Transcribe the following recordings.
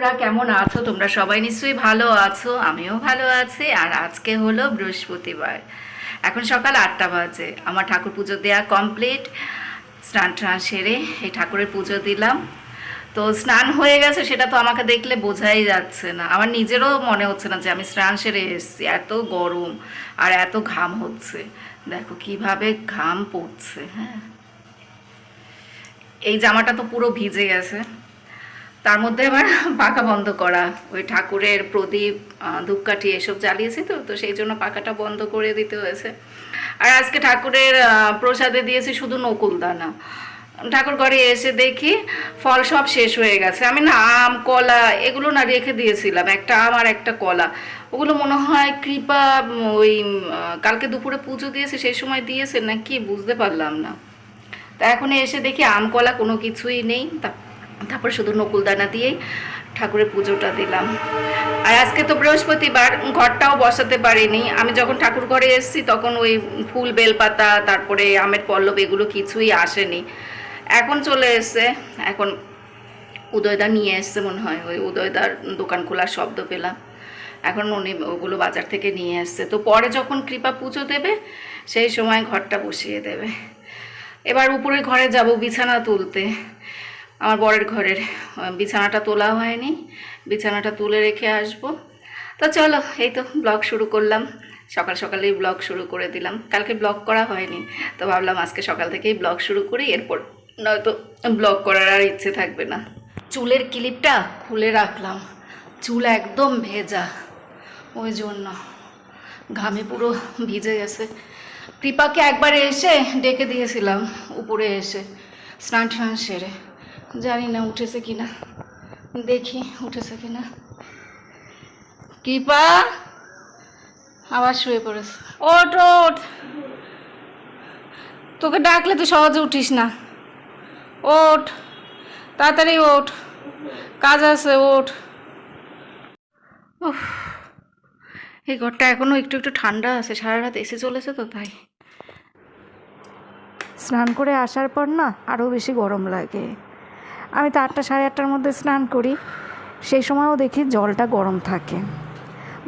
বন্ধুরা, কেমন আছো? তোমরা সবাই নিশ্চয়ই ভালো আছো, আমিও ভালো আছি, আর আজকে হলো বৃহস্পতিবার। এখন সকাল আটটা বাজে, আমার ঠাকুর পুজো দেওয়া কমপ্লিট, স্নান টান সেরে এই ঠাকুরের পুজো দিলাম। তো স্নান হয়ে গেছে, সেটা তো আমাকে দেখলে বোঝাই যাচ্ছে না। আমার নিজেরও মনে হচ্ছে না যে আমি স্নান সেরে এসেছি, এত গরম আর এত ঘাম হচ্ছে। দেখো কীভাবে ঘাম পড়ছে হ্যাঁ। এই জামাটা তো পুরো ভিজে গেছে। তার মধ্যে আবার পাখা বন্ধ করা, ওই ঠাকুরের প্রদীপ ধূপকাঠি এসব জ্বালিয়েছি তো তো সেই জন্য পাখাটা বন্ধ করে দিতে হয়েছে। আর আজকে ঠাকুরের প্রসাদে দিয়েছি শুধু নকুলদানা ঠাকুর ঘরে এসে দেখি ফল সব শেষ হয়ে গেছে। আমি না, আম, কলা এগুলো না রেখে দিয়েছিলাম, একটা আম আর একটা কলা। ওগুলো মনে হয় কৃপা, ওই কালকে দুপুরে পুজো দিয়েছে, সেই সময় দিয়েছে, না কি বুঝতে পারলাম না। তা এখন এসে দেখি আম, কলা কোনো কিছুই নেই, তা- তারপর শুধু নকুলদানা দিয়েই ঠাকুরের পুজোটা দিলাম। আর আজকে তো বৃহস্পতিবার, ঘরটাও বসাতে পারিনি। আমি যখন ঠাকুর ঘরে এসেছি, তখন ওই ফুল, বেলপাতা, তারপরে আমের পল্লব, এগুলো কিছুই আসেনি। এখন চলে এসছে, এখন উদয়দা নিয়ে এসছে মনে হয়, ওই উদয়দার দোকান খোলার শব্দ পেলাম। এখন উনি ওগুলো বাজার থেকে নিয়ে এসছে। তো পরে যখন কৃপা পুজো দেবে, সেই সময় ঘরটা বসিয়ে দেবে। এবার উপরের ঘরে যাব বিছানা তুলতে। আমার বরের ঘরের বিছানাটা তোলা হয়নি। বিছানাটা তুলে রেখে আসব। তো চলো, এই তো ব্লগ শুরু করলাম। সকাল সকালেই ব্লগ শুরু করে দিলাম। কালকে ব্লগ করা হয়নি। তো ভাবলাম আজকে সকাল থেকেই ব্লগ শুরু করি, এরপর নয়তো ব্লগ করার আর ইচ্ছে থাকবে না। চুলের ক্লিপটা খুলে রাখলাম। চুল একদম ভেজা। ওই জন্য ঘামে পুরো ভিজে গেছে। কৃপাকে একবার এসে ডেকে দিয়েছিলাম, উপরে এসে। স্নান টান সেরে। জানি না উঠেছে কিনা। দেখি উঠেছে কিনা। কৃপা, আবার শুয়ে পড়েছে। ওঠ ওঠ। তোকে ডাকলে তুই সহজে উঠিস না। ওঠ, তাড়াতাড়ি ওঠ। কাজ আছে, ওঠ। উফ, এই ঘরটা এখনও একটু একটু ঠান্ডা আছে সারা রাত এসে চলেছে তো তাই। স্নান করে আসার পর না আরও বেশি গরম লাগে। আমি তো আটটা সাড়ে আটটার মধ্যে স্নান করি। সেই সময়ও দেখি জলটা গরম থাকে।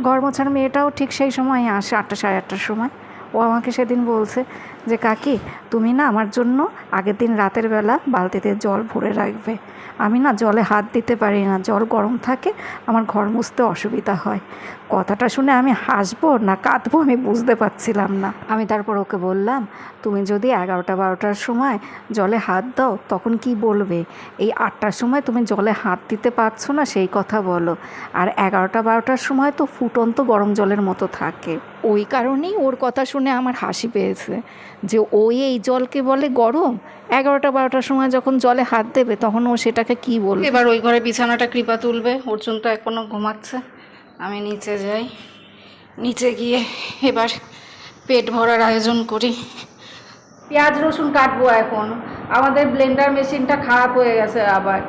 গরম মোছার মেয়েটাও ঠিক সেই সময় আসে, আটটা সাড়ে আটটার সময়। ও আমাকে সেদিন বলছে যে কাকি তুমি না আমার জন্য আগের দিন রাতের বেলা বালতিতে জল ভরে রাখবে। আমি না জলে হাত দিতে পারি না। জল গরম থাকে আমার ঘর মুছতে অসুবিধা হয়। কথাটা শুনে আমি হাসবো না কাঁদবো আমি বুঝতে পারছিলাম না। আমি তারপর ওকে বললাম তুমি যদি এগারোটা বারোটার সময় জলে হাত দাও তখন কি বলবে? এই আটটার সময় তুমি জলে হাত দিতে পারছ না সেই কথা বলো। আর এগারোটা বারোটার সময় তো ফুটন্ত গরম জলের মতো থাকে। ওই কারণেই ওর কথা শুনে আমার হাসি পেয়েছে। যে ওই এই জলকে বলে গরম, এগারোটা বারোটার সময় যখন জলে হাত দেবে তখন ও সেটাকে কি বলবে? এবার ওই ঘরে বিছানাটা কৃপা তুলবে, অর্জুন তো এখনও ঘুমাচ্ছে। আমি নিচে যাই, নিচে গিয়ে এবার পেট ভরার আয়োজন করি। পেঁয়াজ, রসুন কাটবো এখন, আমাদের ব্লেন্ডার মেশিনটা খারাপ হয়ে গেছে আবার।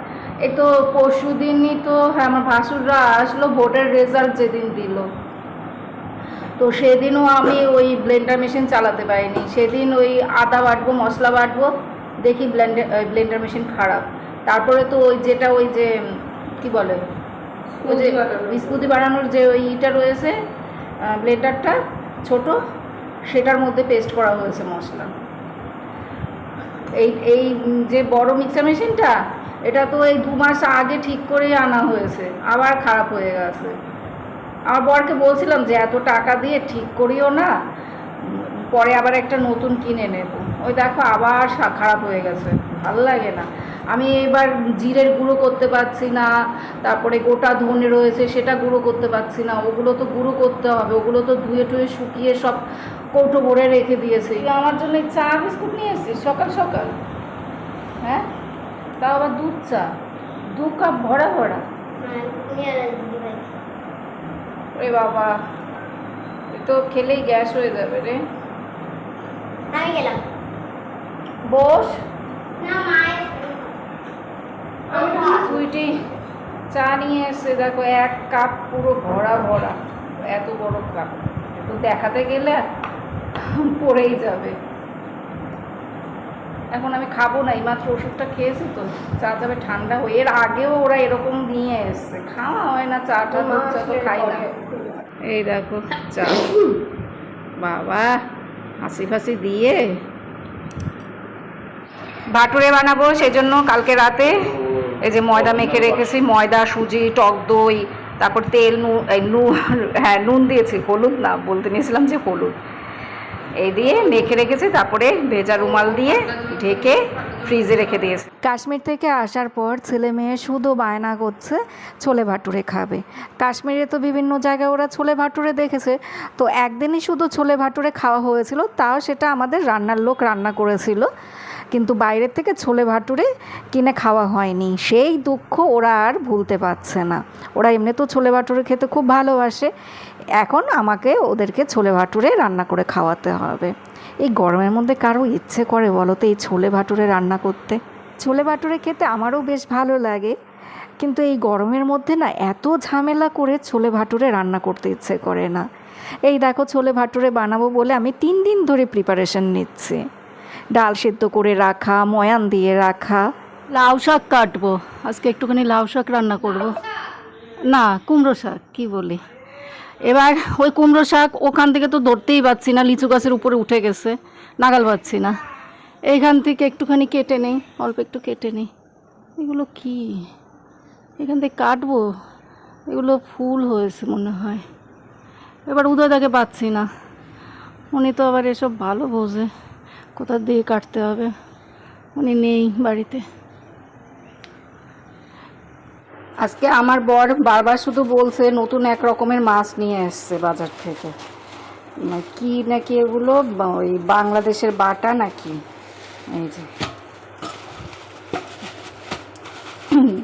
এই তো পরশু দিনই তো হ্যাঁ আমার ভাসুররা আসলো ভোটের রেজাল্ট যেদিন দিল। তো সেদিনও আমি ওই ব্লেন্ডার মেশিন চালাতে পারিনি। সেদিন ওই আদা বাটবো মশলা বাটবো দেখি ব্লেন্ডার ব্লেন্ডার মেশিন খারাপ। তারপরে তো ওই যেটা ওই যে কি বলে? ওই যে বিস্কুটি বানানোর যে ওই ইটা রয়েছে ব্লেন্ডারটা ছোট সেটার মধ্যে পেস্ট করা হয়েছে মশলা। এই এই যে বড় মিক্সার মেশিনটা এটা তো এই দু মাস আগে ঠিক করেই আনা হয়েছে আবার খারাপ হয়ে গেছে। আমার বরকে বলছিলাম যে এত টাকা দিয়ে ঠিক করিও না, পরে আবার একটা নতুন কিনে নেব। ওই দেখো আবার খারাপ হয়ে গেছে, ভালো লাগে না। আমি এবার জিরের গুঁড়ো করতে পারছি না, তারপরে গোটা ধনে রয়েছে সেটা গুঁড়ো করতে পারছি না, ওগুলো তো গুঁড়ো করতে হবে, ওগুলো তো ধুয়ে টুয়ে শুকিয়ে সব কৌটো ভরে রেখে দিয়েছি। আমার জন্য চা বিস্কুট নিয়ে এসেছিস সকাল সকাল? হ্যাঁ? তাও আবার দুধ চা? দু কাপ ভরা ভরা। ওরে বাবা তো খেলেই গ্যাস হয়ে যাবে রে। আমি গেলাম। বস। না সুইটি চা নিয়ে এসে দেখো এক কাপ পুরো ভরা ভরা এত বড় কাপ। তো দেখাতে গেলে পড়েই যাবে। এখন আমি খাব না এইমাত্র ওষুধটা খেয়েছি তো চা যাবে ঠান্ডা হয়ে এর আগেও ওরা এরকম নিয়ে এসছে। খাওয়া হয় না চাটা চা তো খাই না। এই দেখো চা বাবা হাসি ফাসি দিয়ে ভাটুরে বানাবো সেই জন্য কালকে রাতে। এই যে ময়দা মেখে রেখেছি ময়দা সুজি টক দই তারপর তেল নুন এই নুন হ্যাঁ নুন দিয়েছি হলুদ না বলতে নিয়েছিলাম যে হলুদ। এই দিয়ে মেখে রেখেছি তারপরে ভেজা রুমাল দিয়ে ঢেকে ফ্রিজে রেখে দিয়েছে। কাশ্মীর থেকে আসার পর ছেলে মেয়ে শুধু বায়না করছে, ছোলে ভাটুরে খাবে। কাশ্মীরে তো বিভিন্ন জায়গায় ওরা ছোলে ভাটুরে দেখেছে। তো একদিনই শুধু ছোলে ভাটুরে খাওয়া হয়েছিল, তাও সেটা আমাদের রান্নার লোক রান্না করেছিল। কিন্তু বাইরের থেকে ছোলে ভাটুরে কিনে খাওয়া হয়নি। সেই দুঃখ ওরা আর ভুলতে পারছে না। ওরা এমনি তো ছোলে ভাটুরে খেতে খুব ভালোবাসে। এখন আমাকে ওদেরকে ছোলে ভাটুরে রান্না করে খাওয়াতে হবে। এই গরমের মধ্যে কারও ইচ্ছে করে বলো তো এই ছোলে ভাটুরে রান্না করতে? ছোলে ভাটুরে খেতে আমারও বেশ ভালো লাগে। কিন্তু এই গরমের মধ্যে না এত ঝামেলা করে ছোলে ভাটুরে রান্না করতে ইচ্ছে করে না। এই দেখো ছোলে ভাটুরে বানাবো বলে আমি তিন দিন ধরে প্রিপারেশন নিচ্ছি। ডাল সেদ্ধ করে রাখা, ময়ান দিয়ে রাখা। লাউ শাক কাটবো। আজকে একটুখানি লাউ শাক রান্না করব। না, কুমড়ো শাক, কি বলি? এবার ওই কুমড়ো শাক ওখান থেকে তো ধরতেই পাচ্ছি না, লিচু গাছের উপরে উঠে গেছে, নাগাল পাচ্ছি না। এইখান থেকে একটুখানি কেটে নেই, অল্প একটু কেটে নেই। এগুলো কি? এখান থেকে কাটবো? এগুলো ফুল হয়েছে মনে হয়। এবার উদয়দাকে পাচ্ছি না। উনি তো আবার এসব ভালো বোঝে। কোথা দিয়ে কাটতে হবে? উনি নেই বাড়িতে। আজকে আমার বর বারবার শুধু বলছে, নতুন এক রকমের মাছ নিয়ে এসছে বাজার থেকে। কি নাকি এগুলো? ওই বাংলাদেশের বাটা নাকি? এই যে।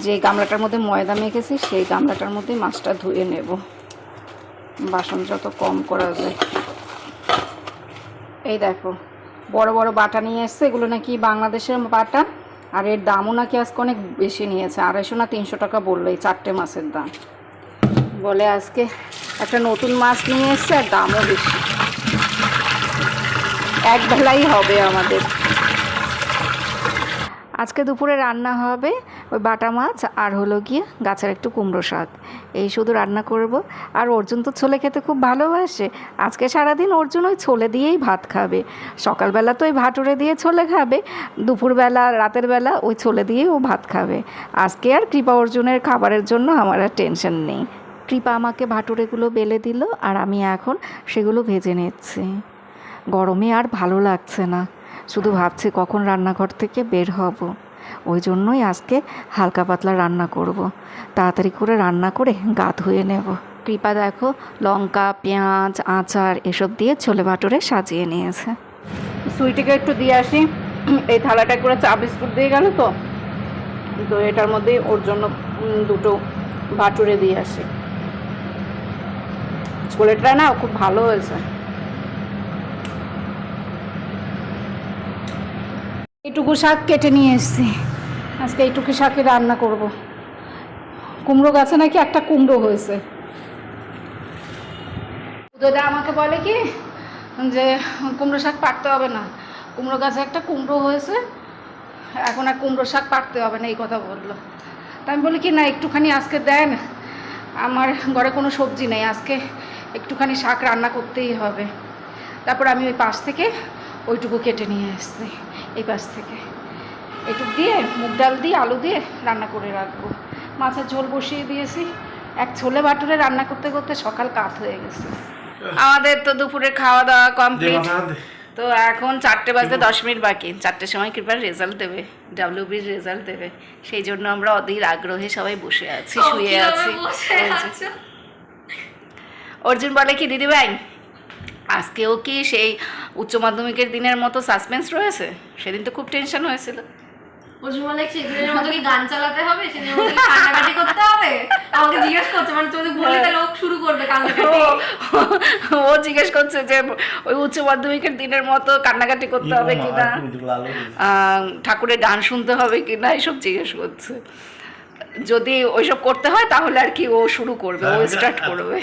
যে গামলাটার মধ্যে ময়দা মেখেছি, সেই গামলাটার মধ্যে মাছটা ধুয়ে নেব। বাসন যত কম করা যায়। এই দেখো, বড় বড় বাটা নিয়ে এসছে, এগুলো নাকি বাংলাদেশের বাটা। আর এর দামও নাকি আজকে অনেক বেশি নিয়েছে। আড়াইশো না তিনশো টাকা বলল এই চারটে মাছের দাম। বলে আজকে একটা নতুন মাছ নিয়ে এসছে আর দামও বেশি। এক বেলাই হবে আমাদের। আজকে দুপুরে রান্না হবে ওই বাটা মাছ আর হলো গিয়ে গাছের একটু কুমড়ো শাক। এই শুধু রান্না করব। আর অর্জুন তো ছোলে খেতে খুব ভালোবাসে। আজকে সারাদিন অর্জুন ওই ছোলে দিয়েই ভাত খাবে। সকালবেলা তো ওই ভাটুরে দিয়ে ছোলে খাবে। দুপুরবেলা, রাতের বেলা ওই ছোলে দিয়েই ও ভাত খাবে। আজকে আর কৃপা অর্জুনের খাবারের জন্য আমার আর টেনশন নেই। কৃপা আমাকে ভাটুরেগুলো বেলে দিল আর আমি এখন সেগুলো ভেজে নিচ্ছি। গরমে আর ভালো লাগছে না। শুধু ভাবছি কখন রান্নাঘর থেকে বের হব। ওই জন্যই আজকে হালকা পাতলা রান্না করব। তাড়াতাড়ি করে রান্না করে গা ধুয়ে নেব। কৃপা দেখো, লঙ্কা, পেঁয়াজ, আচার এসব দিয়ে ছোলে ভাটুরে সাজিয়ে নিয়েছে। সুইটিকে একটু দিয়ে আসি। এই থালাটা করে চা বিস্কুট দিয়ে গেল তো। তো এটার মধ্যে ওর জন্য দুটো ভাটুরে দিয়ে আসি। ছোলেটা না খুব ভালো হয়েছে। এইটুকু শাক কেটে নিয়ে এসেছি। আজকে এইটুকু শাকে রান্না করব। কুমড়ো গাছে নাকি একটা কুমড়ো হয়েছে। দাদা আমাকে বলে কি, যে কুমড়ো শাক পাকতে হবে না। কুমড়ো গাছে একটা কুমড়ো হয়েছে, এখন আর কুমড়ো শাক পাকতে হবে না, এই কথা বলল। তা আমি বলি কি, না, একটুখানি আজকে দেন। আমার ঘরে কোনো সবজি নেই, আজকে একটুখানি শাক রান্না করতেই হবে। তারপর আমি ওই পাশ থেকে ওইটুকু কেটে নিয়ে এসছি। এই পাশ থেকে। এটুক দিয়ে মুগ ডাল দিয়ে আলু দিয়ে রান্না করে রাখব। মাছের ঝোল বসিয়ে দিয়েছি। এক ছোলে বাটুরে রান্না করতে করতে সকাল কাত হয়ে গেছে। আমাদের তো দুপুরে খাওয়া দাওয়া কমপ্লিট। তো এখন চারটে বাজতে দশ মিনিট বাকি। চারটের সময় কৃপার রেজাল্ট দেবে। ডাব্লিউবির রেজাল্ট দেবে। সেই জন্য আমরা অধীর আগ্রহে সবাই বসে আছি শুয়ে আছি। অর্জুন বলে কি দিদি ভাই আজকেও কি সেই উচ্চ মাধ্যমিকের দিনের মতো সাসপেন্স রয়েছে? সেদিন তো খুব টেনশন হয়েছিল। অর্জুন বলে সেদিনের মতো কি গান চালাতে হবে? সেদিনের মতো কি কান্নাকাটি করতে হবে? আমাকে জিজ্ঞেস করছে মানে তুমি তাহলে ও শুরু করবে ও- ও জিজ্ঞেস করছে যে ওই উচ্চ মাধ্যমিকের দিনের মতো কান্নাকাটি করতে হবে কিনা? আহ, ঠাকুরের গান শুনতে হবে কিনা? এসব জিজ্ঞেস করছে। যদি ওইসব করতে হয় তাহলে আর কি ও শুরু করবে ও স্টার্ট করবে।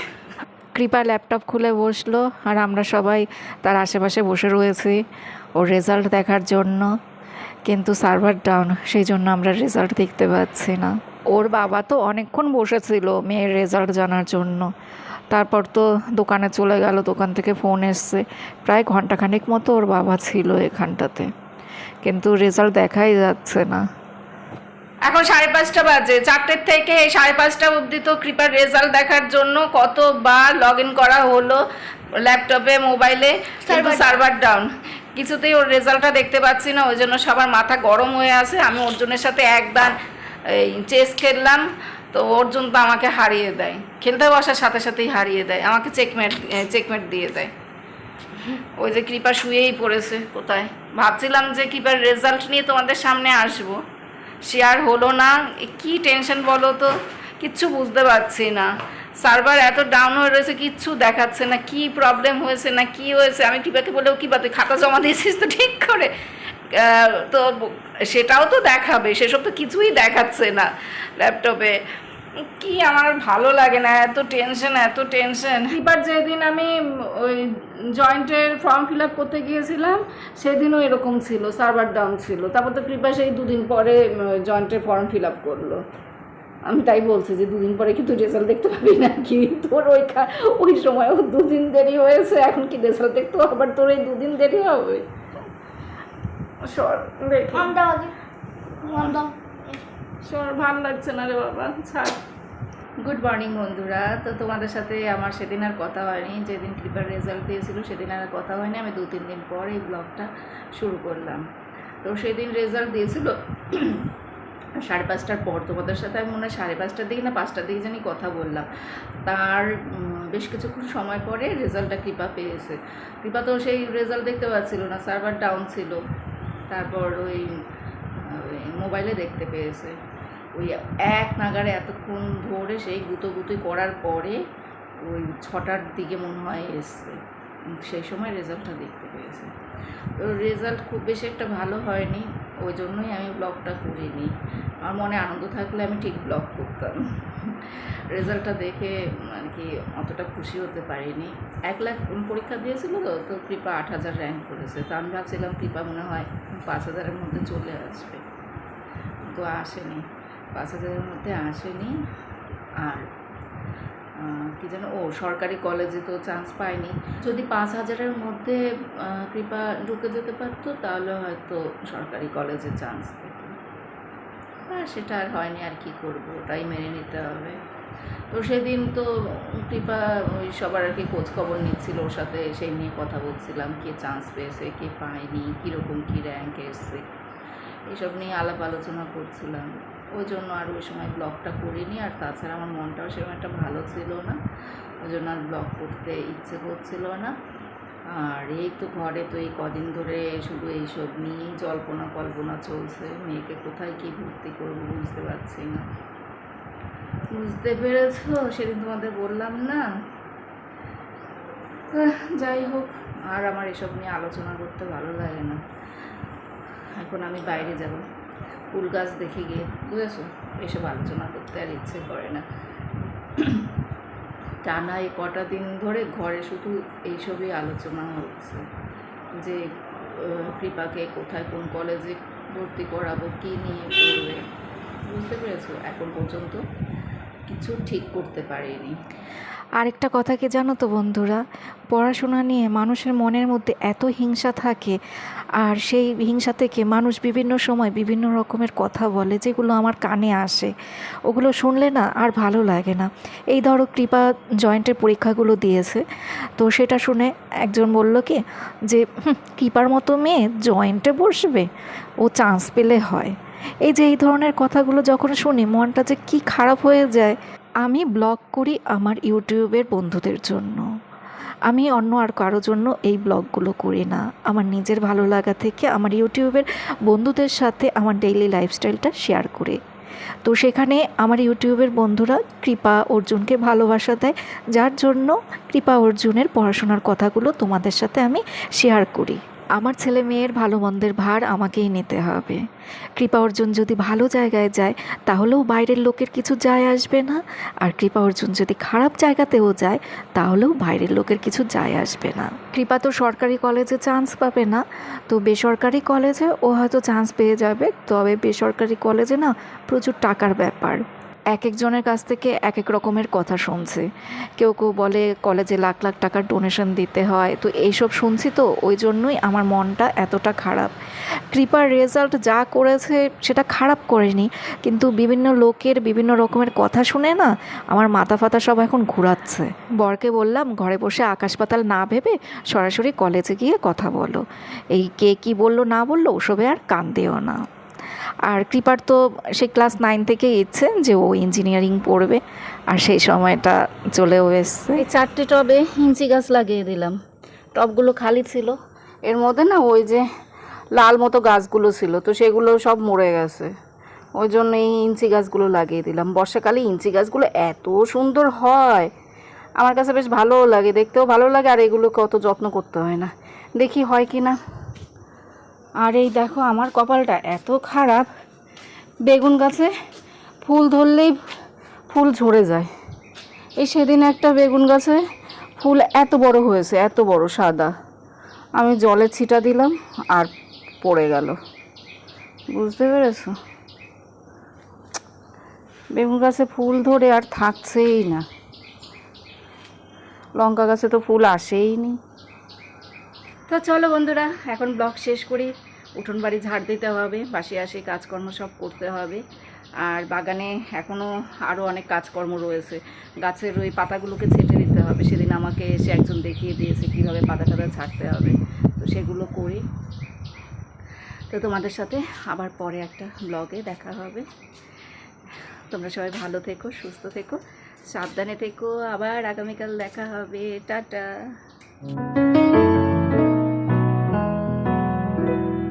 কৃপা ল্যাপটপ খুলে বসল আর আমরা সবাই তার আশেপাশে বসে রয়েছি ওর রেজাল্ট দেখার জন্য। কিন্তু সার্ভার ডাউন সেই জন্য আমরা রেজাল্ট দেখতে পাচ্ছি না। ওর বাবা তো অনেকক্ষণ বসেছিল মেয়ের রেজাল্ট জানার জন্য। তারপর তো দোকানে চলে গেল, দোকান থেকে ফোন এসছে। প্রায় ঘন্টাখানেক মতো ওর বাবা ছিল এখানটাতে। কিন্তু রেজাল্ট দেখাই যাচ্ছে না। এখন সাড়ে পাঁচটা বাজে। চারটের থেকে এই সাড়ে পাঁচটা অবধি তো কৃপার রেজাল্ট দেখার জন্য কতবার লগ ইন করা হলো ল্যাপটপে মোবাইলে কিন্তু সার্ভার ডাউন কিছুতেই ওর রেজাল্টটা দেখতে পাচ্ছি না ওই জন্য সবার মাথা গরম হয়ে আছে। আমি অর্জুনের সাথে একদান এই চেস খেললাম তো অর্জুন তো আমাকে হারিয়ে দেয়। খেলতে বসার সাথে সাথেই হারিয়ে দেয়। আমাকে চেকমেট চেকমেট দিয়ে দেয়। ওই যে কৃপা শুয়েই পড়েছে কোথায়? ভাবছিলাম যে কৃপার রেজাল্ট নিয়ে তোমাদের সামনে আসব। শেয়ার হলো না। কি টেনশন বলো তো? কিচ্ছু বুঝতে পারছি না। সার্ভার এত ডাউন হয়ে রয়েছে, কিচ্ছু দেখাচ্ছে না। কি প্রবলেম হয়েছে না, কি হয়েছে? আমি কৃপাকে বলেও কী তুই খাতা জমা দিয়েছিস তো ঠিক করে? তো সেটাও তো দেখাবে, সেসব তো কিছুই দেখাচ্ছে না ল্যাপটপে কি আমার ভালো লাগে না, এত টেনশন এত টেনশন এবার যেদিন আমি ওই জয়েন্টের ফর্ম ফিল আপ করতে গিয়েছিলাম, সেদিনও এরকম ছিল সার্ভার ডাউন ছিল। তারপর তো কৃপা সেই দুদিন পরে জয়েন্টের ফর্ম ফিল আপ করল। আমি তাই বলছি যে দুদিন পরে কি তুই রেজাল্ট দেখতে পাবি নাকি তোর ওই ওই সময়ও দুদিন দেরি হয়েছে, এখন কি রেজাল্ট দেখতে আবার তোর এই দুদিন দেরি হবে? সর, দেখি। সর ভালো লাগছে না রে বাবা, ছাড়। গুড মর্নিং বন্ধুরা। তো তোমাদের সাথে আমার সেদিন আর কথা হয়নি। যেদিন কৃপার রেজাল্ট দিয়েছিল, সেদিন আর কথা হয়নি। আমি দু তিন দিন পর এই ব্লগটা শুরু করলাম। তো সেদিন রেজাল্ট দিয়েছিল সাড়ে পাঁচটার পর। তোমাদের সাথে আমি মনে হয় সাড়ে পাঁচটার দিকে না পাঁচটার দিকে জানি কথা বললাম। তার বেশ কিছুক্ষণ সময় পরে রেজাল্টটা কৃপা পেয়েছে। কৃপা তো সেই রেজাল্ট দেখতে পাচ্ছিল না। সার্ভার ডাউন ছিল। তারপর ওই মোবাইলে দেখতে পেয়েছে। ওই এক নাগারে এতক্ষণ ধরে সেই গুতোগুতি করার পরে ওই ছটার দিকে মনে হয় এসছে। সেই সময় রেজাল্টটা দেখতে পেয়েছে। তো রেজাল্ট খুব বেশি একটা ভালো হয়নি, ওই জন্যই আমি ব্লগটা করিনি। আমার মনে আনন্দ থাকলে আমি ঠিক ব্লগ করতাম। রেজাল্টটা দেখে আর কি অতটা খুশি হতে পারিনি। এক লাখ পরীক্ষা দিয়েছিল তো তো কৃপা আট হাজার র্যাঙ্ক করেছে। তো আমি ভাবছিলাম কৃপা মনে হয় পাঁচ হাজারের মধ্যে চলে আসবে। তো আসেনি। পাঁচ হাজারের মধ্যে আসেনি। আর কি যেন, ও সরকারি কলেজে তো চান্স পায়নি। যদি পাঁচ হাজারের মধ্যে কৃপা ঢুকে যেতে পারতো, তাহলে হয়তো সরকারি কলেজে চান্স পেত। আর সেটা আর হয়নি, আর কি করব, ওটাই মেনে নিতে হবে। তো সেদিন তো কৃপা ওই সবার আর কি খোঁজ খবর নিচ্ছিল ওর সাথে, সেই নিয়ে কথা বলছিলাম, কে চান্স পেয়েছে, কে পায়নি, কীরকম কী র্যাঙ্ক এসছে। এসব নিয়ে আলাপ আলোচনা করছিলাম। ওই জন্য আর ওই সময় ব্লগটা করিনি। আর তাছাড়া আমার মনটাও সেরকম একটা ভালো ছিল না। ওই জন্য আর ব্লগ করতে ইচ্ছে করছিল না। আর এই তো ঘরে তো এই কদিন ধরে শুধু এইসব নিয়েই জল্পনা কল্পনা চলছে। মেয়েকে কোথায় কী ভর্তি করব বুঝতে পারছি না। বুঝতে পেরেছ? সেদিন তোমাদের বললাম না? যাই হোক, আর আমার এসব নিয়ে আলোচনা করতে ভালো লাগে না। এখন আমি বাইরে যাব। ফুল গাছ দেখে গিয়ে বুঝেছ? এসব আলোচনা করতে আর ইচ্ছে করে না। টানা এই কটা দিন ধরে ঘরে শুধু এইসবই আলোচনা হচ্ছে যে কৃপাকে কোথায় কোন কলেজে ভর্তি করাবো, কী নিয়ে পড়বে বুঝতে পেরেছ? এখন পর্যন্ত কিছু ঠিক করতে পারিনি। আরেকটা কথা কি জানো তো বন্ধুরা? পড়াশোনা নিয়ে মানুষের মনের মধ্যে এত হিংসা থাকে, আর সেই হিংসা থেকে মানুষ বিভিন্ন সময় বিভিন্ন রকমের কথা বলে, যেগুলো আমার কানে আসে। ওগুলো শুনলে না আর ভালো লাগে না। এই ধরো কৃপা জয়েন্টের পরীক্ষাগুলো দিয়েছে, তো সেটা শুনে একজন বলল কি, যে কৃপার মতো মেয়ে জয়েন্টে বসবে, ও চান্স পেলে হয়। এই যে, এই ধরনের কথাগুলো যখন শুনি, মনটা যে কি খারাপ হয়ে যায়, আমি ব্লগ করি আমার ইউটিউবের বন্ধুদের জন্য। আমি অন্য আর কারও জন্য এই ব্লগগুলো করি না। আমার নিজের ভালো লাগা থেকে আমার ইউটিউবের বন্ধুদের সাথে আমার ডেইলি লাইফস্টাইলটা শেয়ার করে। তো সেখানে আমার ইউটিউবের বন্ধুরা কৃপা অর্জুনকে ভালোবাসা দেয়, যার জন্য কৃপা অর্জুনের পড়াশোনার কথাগুলো তোমাদের সাথে আমি শেয়ার করি। আমার ছেলে মেয়ের ভালো মন্দের ভার আমাকেই নিতে হবে। কৃপা অর্জুন যদি ভালো জায়গায় যায়, তাহলেও বাইরের লোকের কিছু যায় আসবে না। আর কৃপা অর্জুন যদি খারাপ জায়গাতেও যায়, তাহলেও বাইরের লোকের কিছু যায় আসবে না। কৃপা তো সরকারি কলেজে চান্স পাবে না। তো বেসরকারি কলেজে ও হয়তো চান্স পেয়ে যাবে। তবে বেসরকারি কলেজে না প্রচুর টাকার ব্যাপার। এক একজনের কাছ থেকে এক এক রকমের কথা শুনছে। কেউ কেউ বলে, কলেজে লাখ লাখ টাকার ডোনেশন দিতে হয়। তো এইসব শুনছি তো, ওই জন্যই আমার মনটা এতটা খারাপ। কৃপার রেজাল্ট যা করেছে সেটা খারাপ করেনি, কিন্তু বিভিন্ন লোকের বিভিন্ন রকমের কথা শুনে না আমার মাথা ফাতা সব এখন ঘোরাচ্ছে। বরকে বললাম, ঘরে বসে আকাশ পাতাল না ভেবে সরাসরি কলেজে গিয়ে কথা বলো। এই কে কি বলল না বলল, ওসবে আর কান দিও না। আর কৃপার তো সে ক্লাস নাইন থেকে ইচ্ছে যে ও ইঞ্জিনিয়ারিং পড়বে, আর সেই সময়টা চলেও এসছে। এই চারটে টবে ইঞ্চি গাছ লাগিয়ে দিলাম। টবগুলো খালি ছিল। এর মধ্যে না ওই যে লাল মতো গাছগুলো ছিল, তো সেগুলো সব মরে গেছে। ওই জন্য এই ইঞ্চি গাছগুলো লাগিয়ে দিলাম। বর্ষাকালে ইঞ্চি গাছগুলো এত সুন্দর হয়। আমার কাছে বেশ ভালোও লাগে, দেখতেও ভালো লাগে, আর এগুলোকে অত যত্ন করতে হয় না। দেখি হয় কি না। আর এই দেখো আমার কপালটা এত খারাপ। বেগুন গাছে ফুল ধরলেই ফুল ঝরে যায়। এই সেদিন একটা বেগুন গাছে ফুল এত বড় হয়েছে, এত বড় সাদা। আমি জলে ছিটা দিলাম আর পড়ে গেল। বুঝতে পেরেছ? বেগুন গাছে ফুল ধরে আর থাকছেই না। লঙ্কা গাছে তো ফুল আসেই নি। তো চলো বন্ধুরা, এখন ব্লগ শেষ করি। উঠোন বাড়ি ঝাড় দিতে হবে, বাসে আসে কাজকর্ম সব করতে হবে। আর বাগানে এখনও আরও অনেক কাজকর্ম রয়েছে। গাছের ওই পাতাগুলোকে ছেটে দিতে হবে। সেদিন আমাকে এসে একজন দেখিয়ে দিয়েছে কীভাবে পাতা টাতা ছাড়তে হবে। তো সেগুলো করি। তো তোমাদের সাথে আবার পরে একটা ব্লগে দেখা হবে। তোমরা সবাই ভালো থেকো, সুস্থ থেকো, সাবধানে থেকো। আবার আগামীকাল দেখা হবে। টাটা।